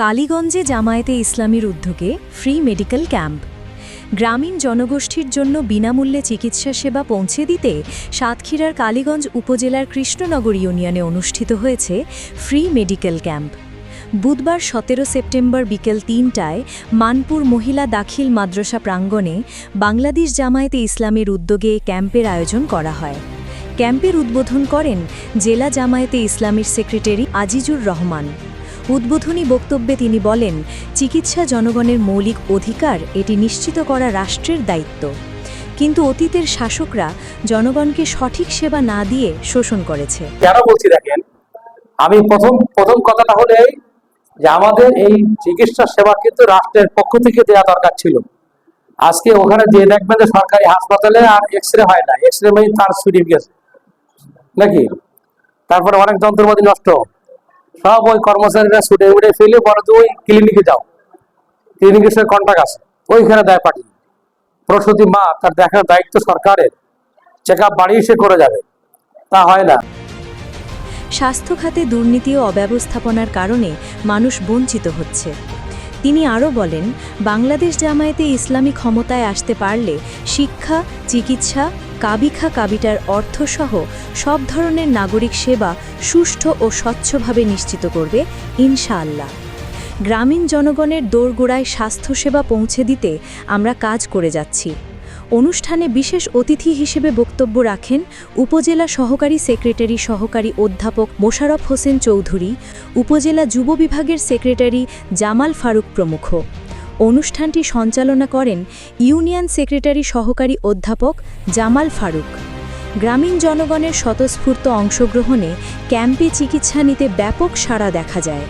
কালীগঞ্জে জামায়াতে ইসলামীর উদ্যোগে free medical camp. গ্রামীণ জনগোষ্ঠীর জন্য বিনামূল্যে চিকিৎসা সেবা পৌঁছে দিতে সাতক্ষীরার কালীগঞ্জ উপজেলার কৃষ্ণনগর ইউনিয়নে অনুষ্ঠিত হয়েছে ফ্রি মেডিকেল ক্যাম্প। বুধবার সতেরো সেপ্টেম্বর বিকেল তিনটায় মানপুর মহিলা দাখিল মাদ্রাসা প্রাঙ্গণে বাংলাদেশ জামায়াতে ইসলামের উদ্যোগে ক্যাম্পের আয়োজন করা হয়। ক্যাম্পের উদ্বোধন করেন জেলা জামায়াতে ইসলামীর সেক্রেটারি আজিজুর রহমান। উদ্বোধনী বক্তব্যে তিনি বলেন, চিকিৎসা জনগণের মৌলিক অধিকার, এটি নিশ্চিত করা রাষ্ট্রের দায়িত্ব। কিন্তু অতীতের শাসকরা জনগণকে সঠিক সেবা না দিয়ে শোষণ করেছে। বলছি দেখেন, আমি প্রথম প্রথম কথাটা হলে যে আমাদের এই চিকিৎসা সেবা কিন্তু রাষ্ট্রের পক্ষ থেকে দেওয়া দরকার ছিল। আজকে ওখানে যে দেখবেন যে সরকারি হাসপাতালে আর এক্স রে হয় না এক্স রে মানে তার ছুটি গেছে। নাকি? তারপরে অনেক যন্ত্রপাতি নষ্ট। সব ওই কর্মচারীরা ছুটে উঠে ফেলে বড় ওই ক্লিনিকে যাও। ক্লিনিকের সাথে কন্ট্যাক্ট আছে। ওইখানে দেয় পাঠিয়ে প্রসূতি মা, তার দেখার দায়িত্ব সরকারের। চেক আপ বাড়িয়ে সে করে যাবে। তা হয় না। স্বাস্থ্য খাতে দুর্নীতি ও অব্যবস্থাপনার কারণে মানুষ বঞ্চিত হচ্ছে। তিনি আরও বলেন, বাংলাদেশ জামায়াতে ইসলামী ক্ষমতায় আসতে পারলে শিক্ষা, চিকিৎসা, কাবিখা কাবিটার অর্থসহ সব ধরনের নাগরিক সেবা সুষ্ঠ ও স্বচ্ছভাবে নিশ্চিত করবে, ইনশাআল্লাহ। গ্রামীণ জনগণের দোরগোড়ায় স্বাস্থ্যসেবা পৌঁছে দিতে আমরা কাজ করে যাচ্ছি। অনুষ্ঠানে বিশেষ অতিথি হিসেবে বক্তব্য রাখেন উপজেলা সহকারী সেক্রেটারি সহকারী অধ্যাপক মোশারফ হোসেন চৌধুরী, উপজেলা যুব বিভাগের সেক্রেটারি জামাল ফারুক প্রমুখ। অনুষ্ঠানটি সঞ্চালনা করেন ইউনিয়ন সেক্রেটারি সহকারী অধ্যাপক জামাল ফারুক। গ্রামীণ জনগণের স্বতঃস্ফূর্ত অংশগ্রহণে ক্যাম্পে চিকিৎসা নিতে ব্যাপক সাড়া দেখা যায়।